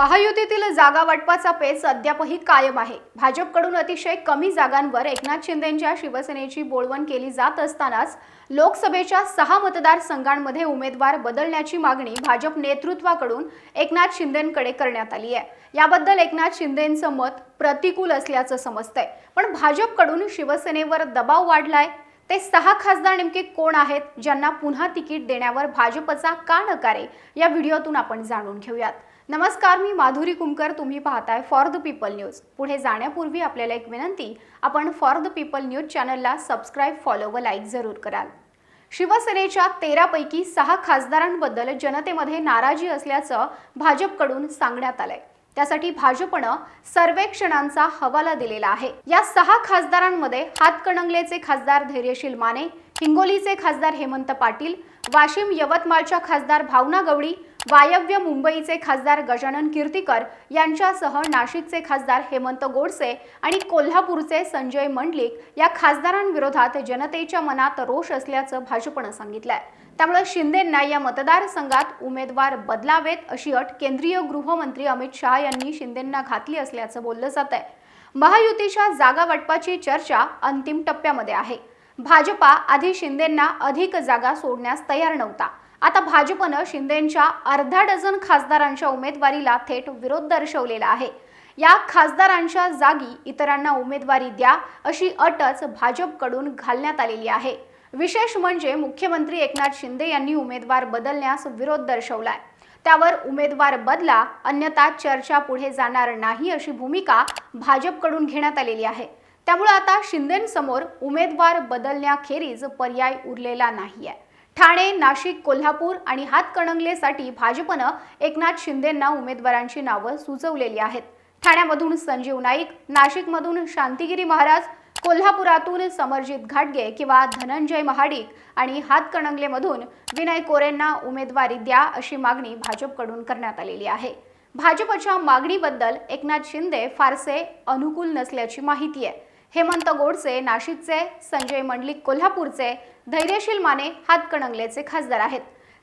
महायुतीतील जागा वाटपाचा पेच अद्यापही कायम आहे. भाजपकडून अतिशय कमी जागांवर एकनाथ शिंदेंच्या शिवसेनेची बोळवण केली जात असतानाच लोकसभेच्या सहा मतदारसंघांमध्ये उमेदवार बदलण्याची मागणी भाजप नेतृत्वाकडून एकनाथ शिंदेंकडे करण्यात आली आहे. याबद्दल एकनाथ शिंदेंचं मत प्रतिकूल असल्याचं समजतंय. पण भाजपकडून शिवसेनेवर दबाव वाढलाय? ते सहा खासदार नेमके कोण आहेत? ज्यांना पुन्हा तिकीट देण्यावर भाजपचा का नकार? आहे या व्हिडिओतून आपण जाणून घेऊयात. नमस्कार मी माधुरी कुमकर. तुम्ही पाहताय फॉर द पीपल न्यूज पुढे जाण्यापूर्वी आपल्याला एक विनंती आपण फॉर द पीपल न्यूज चॅनलला सबस्क्राईब फॉलो व लाईक जरूर कराल. शिवसेनेच्या तेरापैकी सहा खासदारांबद्दल जनतेमध्ये नाराजी असल्याचं भाजपकडून सांगण्यात आलंय. त्यासाठी भाजपनं सर्वेक्षणांचा हवाला दिलेला आहे. या सहा खासदारांमध्ये हातकणंगलेचे खासदार धैर्यशील माने हिंगोलीचे खासदार हेमंत पाटील वाशिम यवतमाळच्या खासदार भावना गवळी वायव्य मुंबईचे खासदार गजानन कीर्तीकर यांच्यासह नाशिकचे खासदार हेमंत गोडसे आणि कोल्हापूरचे संजय मंडलिक या खासदारांविरोधात जनतेच्या मनात रोष असल्याचं भाजपनं सांगितलंय. त्यामुळे शिंदेंना या मतदारसंघात उमेदवार बदलावेत अशी अट केंद्रीय गृहमंत्री अमित शहा यांनी शिंदेंना घातली असल्याचं बोललं जात आहे महायुतीच्या जागा वाटपाची चर्चा अंतिम टप्प्यामध्ये आहे. भाजपा आधी शिंदेंना अधिक जागा सोडण्यास तयार नव्हता. आता भाजपनं शिंदेंच्या अर्धा डझन खासदारांच्या उमेदवारीला थेट विरोध दर्शवलेला आहे. या खासदारांच्या जागी इतरांना उमेदवारी द्या अशी अटच भाजपकडून घालण्यात आलेली आहे. विशेष म्हणजे मुख्यमंत्री एकनाथ शिंदे यांनी उमेदवार बदलण्यास विरोध दर्शवलाय. त्यावर उमेदवार बदला अन्यथा चर्चा पुढे जाणार नाही अशी भूमिका भाजपकडून घेण्यात आलेली आहे. त्यामुळे आता शिंदेंसमोर उमेदवार बदलण्याखेरीज पर्याय उरलेला नाही आहे ठाणे नाशिक कोल्हापूर आणि हातकणंगलेसाठी भाजपनं एकनाथ शिंदेंना उमेदवारांची नावं सुचवलेली आहेत. ठाण्यामधून संजीव नाईक नाशिकमधून शांतिगिरी महाराज कोल्हापुरातून समरजित घाटगे किंवा धनंजय महाडिक आणि हातकणंगलेमधून विनय कोरेंना उमेदवारी द्या अशी मागणी भाजपकडून करण्यात आलेली आहे. भाजपच्या मागणीबद्दल एकनाथ शिंदे फारसे अनुकूल नसल्याची माहिती आहे. हेमंत गोडसे नाशिकचे संजय मंडलिक कोल्हापूरचे धैर्यशील माने हातकणंगलेचे खासदार आहेत.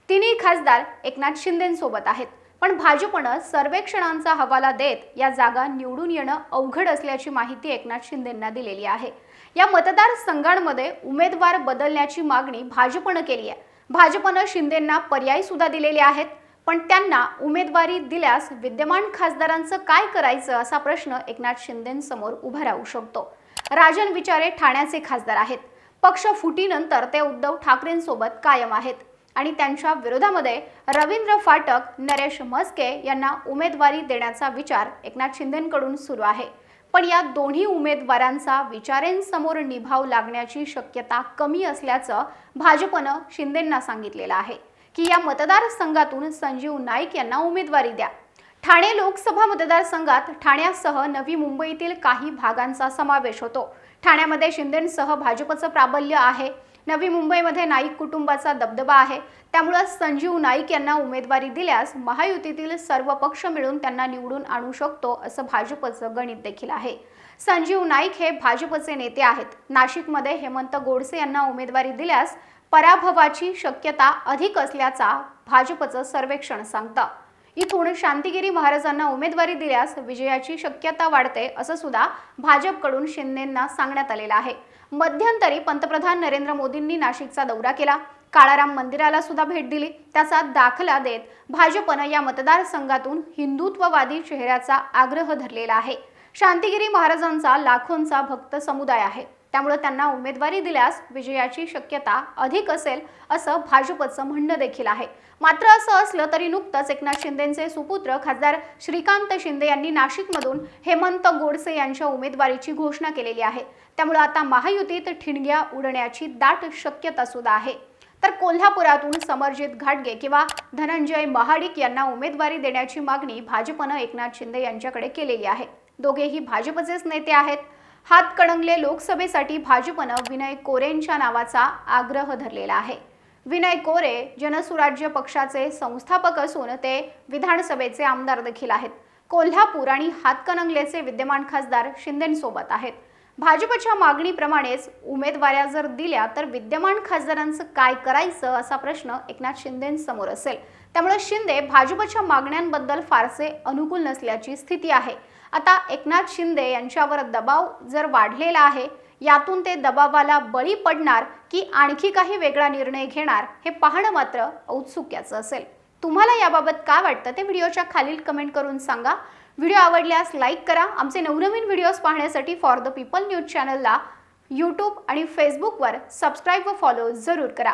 तिन्ही खासदार एकनाथ शिंदेंसोबत आहेत. पण भाजपनं सर्वेक्षणांचा हवाला देत या जागा निवडून येणं अवघड असल्याची माहिती एकनाथ शिंदेंना दिलेली आहे. या मतदारसंघांमध्ये उमेदवार बदलण्याची मागणी भाजपनं केली आहे भाजपनं शिंदेंना पर्याय सुद्धा दिलेले आहेत पण त्यांना उमेदवारी दिल्यास विद्यमान खासदारांचं काय करायचं असा प्रश्न एकनाथ शिंदेंसमोर उभा राहू शकतो. राजन विचारे ठाण्याचे खासदार आहेत. पक्ष फुटीनंतर ते उद्धव ठाकरेंसोबत कायम आहेत. आणि त्यांच्या विरोधामध्ये रवींद्र फाटक नरेश म्हस्के यांना उमेदवारी देण्याचा विचार एकनाथ शिंदेंकडून सुरू आहे. पण या दोन्ही उमेदवारांचा विचारेंसमोर निभाव लागण्याची शक्यता कमी असल्याचं भाजपनं शिंदेंना सांगितलेलं आहे. की या मतदारसंघातून संजीव नाईक यांना उमेदवारी द्या. ठाणे लोकसभा मतदारसंघात ठाण्यासह नवी मुंबईतील काही भागांचा समावेश होतो. ठाण्यामध्ये शिंदेसह भाजपचं प्राबल्य आहे. नवी मुंबईमध्ये नाईक कुटुंबाचा दबदबा आहे. त्यामुळं संजीव नाईक यांना उमेदवारी दिल्यास महायुतीतील सर्व पक्ष मिळून त्यांना निवडून आणू शकतो असं भाजपचं गणित देखील आहे. संजीव नाईक हे भाजपचे नेते आहेत. नाशिकमध्ये हेमंत गोडसे यांना उमेदवारी दिल्यास पराभवाची शक्यता अधिक असल्याचा भाजपचं सर्वेक्षण सांगतं. इथून शांतिगिरी महाराजांना उमेदवारी दिल्यास विजयाची शक्यता वाढते असं सुद्धा भाजपकडून शिंदेंना सांगण्यात आलेलं आहे. मध्यंतरी पंतप्रधान नरेंद्र मोदींनी नाशिकचा दौरा केला. काळाराम मंदिराला सुद्धा भेट दिली. त्याचा दाखला देत भाजपनं या मतदारसंघातून हिंदुत्ववादी चेहऱ्याचा आग्रह धरलेला आहे. शांतिगिरी महाराजांचा लाखोंचा भक्त समुदाय आहे. त्यामुळे त्यांना उमेदवारी दिल्यास विजयाची शक्यता अधिक असेल असं भाजपचं म्हणणं देखील आहे. मात्र असं असलं तरी नुकतंच एकनाथ शिंदेचे सुपुत्र खासदार श्रीकांत शिंदे यांनी नाशिकमधून हेमंत गोडसे यांच्या उमेदवारीची घोषणा केलेली आहे. त्यामुळे आता महायुतीत ठिणग्या उडण्याची दाट शक्यता सुद्धा आहे. तर कोल्हापुरातून समरजित घाटगे किंवा धनंजय महाडिक यांना उमेदवारी देण्याची मागणी भाजपनं एकनाथ शिंदे यांच्याकडे केलेली आहे. दोघेही भाजपचेच नेते आहेत. हातकणंगले लोकसभेसाठी भाजपनं विनय कोरेंच्या नावाचा आग्रह धरलेला आहे. विनय कोरे जनसुराज्य पक्षाचे संस्थापक असून ते विधानसभेचे आमदार देखील आहेत. कोल्हापूर आणि हातकणंगलेचे विद्यमान खासदार शिंदेंसोबत आहेत. भाजपच्या मागणीप्रमाणेच उमेदवाऱ्या जर दिल्या तर विद्यमान खासदारांचं काय करायचं असा प्रश्न एकनाथ शिंदेंसमोर असेल. त्यामुळे शिंदे भाजपच्या मागण्यांबद्दल फारसे अनुकूल नसल्याची स्थिती आहे. आता एकनाथ शिंदे यांच्यावर दबाव जर वाढलेला आहे यातून ते दबावाला बळी पडणार की आणखी काही वेगळा निर्णय घेणार हे पाहणं मात्र औत्सुक्याचं असेल. तुम्हाला याबाबत काय वाटतं ते व्हिडिओच्या खालील कमेंट करून सांगा. व्हिडिओ आवडल्यास लाईक करा. आमचे नवनवीन व्हिडिओज पाहण्यासाठी फॉर द पीपल न्यूज चॅनलला यूट्यूब आणि फेसबुकवर सबस्क्राईब व फॉलो जरूर करा.